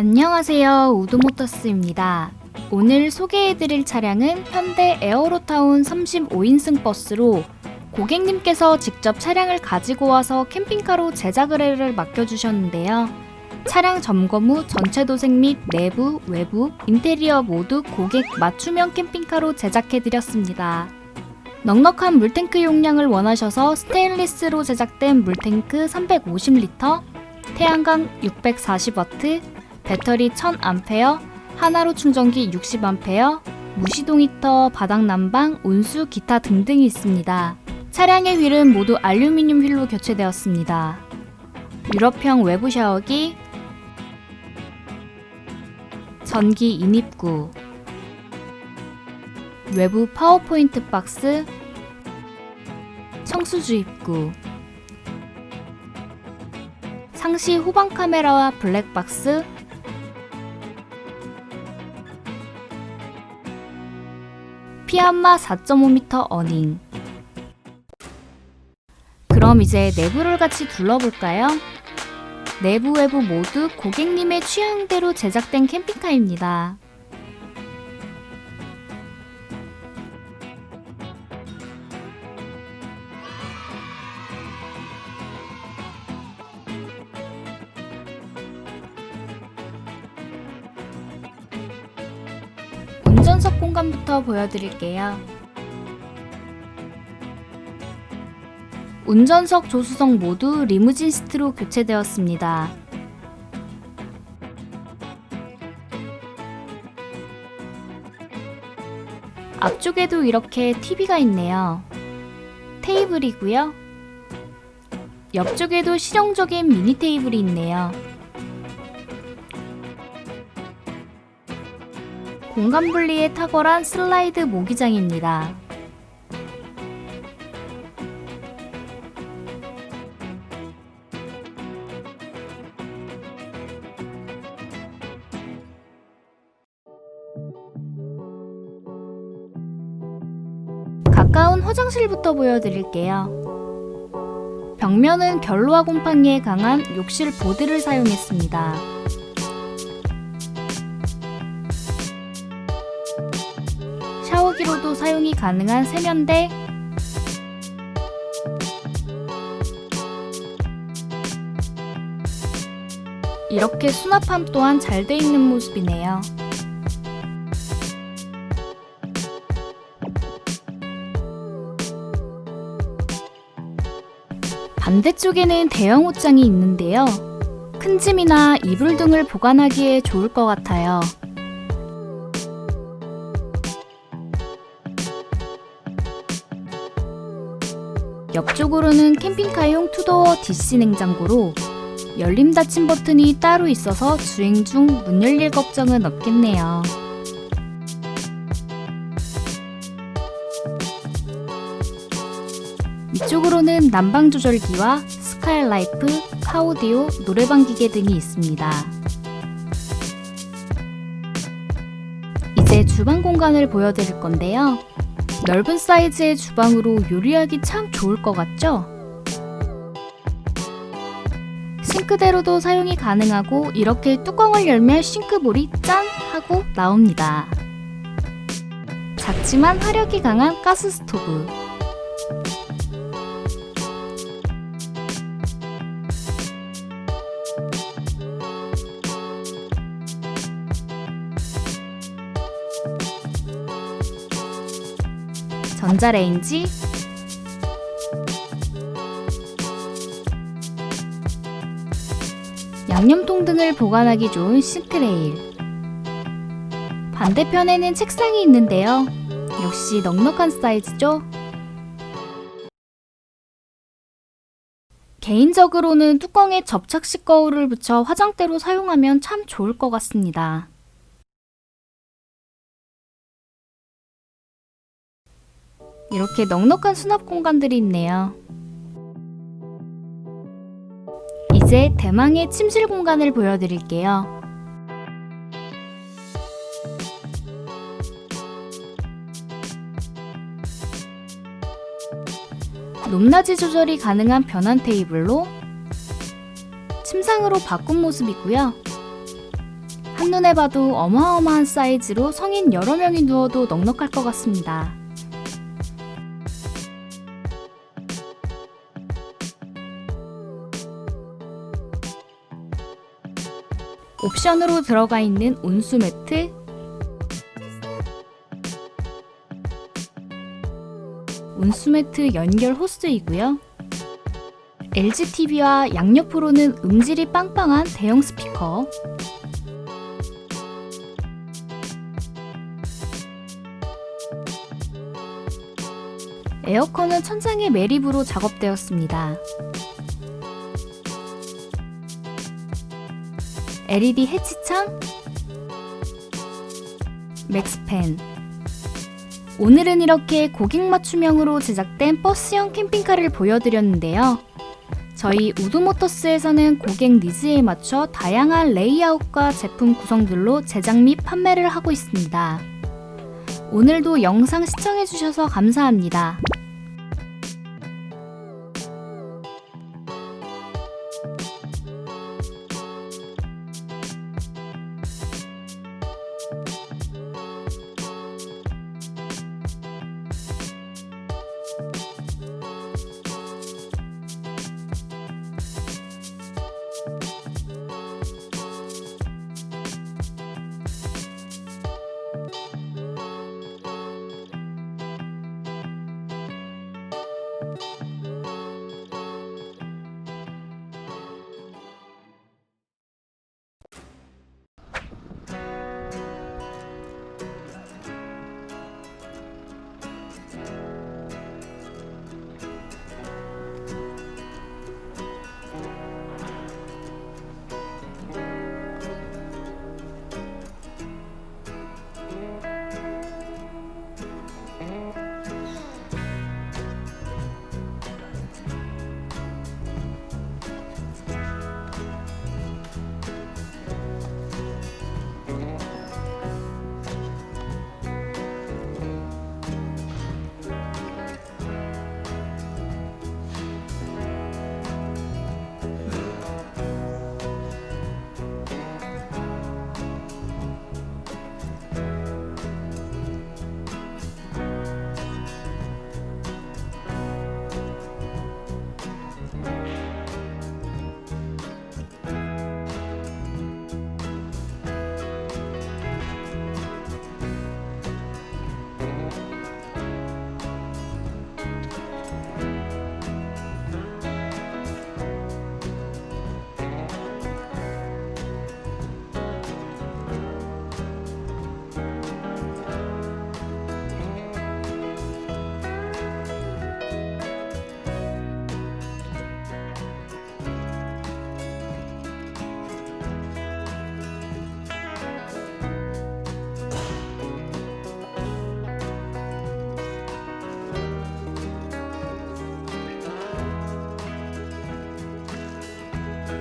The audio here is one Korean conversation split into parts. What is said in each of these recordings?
안녕하세요. 우드모터스입니다. 오늘 소개해드릴 차량은 현대 에어로타운 35인승 버스로 고객님께서 직접 차량을 가지고 와서 캠핑카로 제작 의뢰를 맡겨주셨는데요. 차량 점검 후 전체 도색 및 내부, 외부, 인테리어 모두 고객 맞춤형 캠핑카로 제작해드렸습니다. 넉넉한 물탱크 용량을 원하셔서 스테인리스로 제작된 물탱크 350리터, 태양광 640W, 배터리 1000A, 하나로 충전기 60A, 무시동 히터, 바닥 난방, 온수, 기타 등등이 있습니다. 차량의 휠은 모두 알루미늄 휠로 교체되었습니다. 유럽형 외부 샤워기, 전기 인입구, 외부 파워포인트 박스, 청수주 입구, 상시 후방 카메라와 블랙박스, 피안마 4.5m 어닝. 그럼 이제 내부를 같이 둘러볼까요? 내부 외부 모두 고객님의 취향대로 제작된 캠핑카입니다. 운전석 공간부터 보여드릴게요. 운전석 조수석 모두 리무진 시트로 교체되었습니다. 앞쪽에도 이렇게 TV가 있네요. 테이블이고요. 옆쪽에도 실용적인 미니 테이블이 있네요. 공간 분리에 탁월한 슬라이드 모기장입니다. 가까운 화장실부터 보여드릴게요. 벽면은 결로화 곰팡이에 강한 욕실 보드를 사용했습니다. 샤워기로도 사용이 가능한 세면대 이렇게 수납함 또한 잘 돼 있는 모습이네요. 반대쪽에는 대형 옷장이 있는데요. 큰 짐이나 이불 등을 보관하기에 좋을 것 같아요. 옆쪽으로는 캠핑카용 투도어 DC 냉장고로 열림 닫힘 버튼이 따로 있어서 주행 중 문 열릴 걱정은 없겠네요. 위쪽으로는 난방 조절기와 스카이라이프, 카오디오, 노래방 기계 등이 있습니다. 이제 주방 공간을 보여드릴 건데요. 넓은 사이즈의 주방으로 요리하기 참 좋을 것 같죠? 싱크대로도 사용이 가능하고 이렇게 뚜껑을 열면 싱크볼이 짠! 하고 나옵니다. 작지만 화력이 강한 가스 스토브. 전자레인지, 양념통 등을 보관하기 좋은 싱크레일. 반대편에는 책상이 있는데요. 역시 넉넉한 사이즈죠? 개인적으로는 뚜껑에 접착식 거울을 붙여 화장대로 사용하면 참 좋을 것 같습니다. 이렇게 넉넉한 수납 공간들이 있네요. 이제 대망의 침실 공간을 보여드릴게요. 높낮이 조절이 가능한 변환 테이블로 침상으로 바꾼 모습이고요. 한눈에 봐도 어마어마한 사이즈로 성인 여러 명이 누워도 넉넉할 것 같습니다. 옵션으로 들어가 있는 온수 매트, 온수 매트 연결 호스이고요. LG TV와 양옆으로는 음질이 빵빵한 대형 스피커, 에어컨은 천장에 매립으로 작업되었습니다. LED 해치창, 맥스팬. 오늘은 이렇게 고객 맞춤형으로 제작된 버스형 캠핑카를 보여드렸는데요. 저희 우드모터스에서는 고객 니즈에 맞춰 다양한 레이아웃과 제품 구성들로 제작 및 판매를 하고 있습니다. 오늘도 영상 시청해주셔서 감사합니다.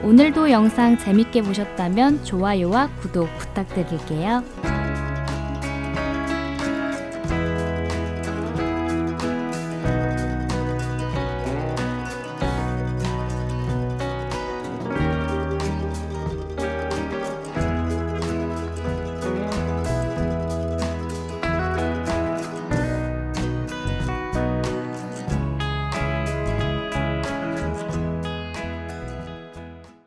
오늘도 영상 재밌게 보셨다면 좋아요와 구독 부탁드릴게요.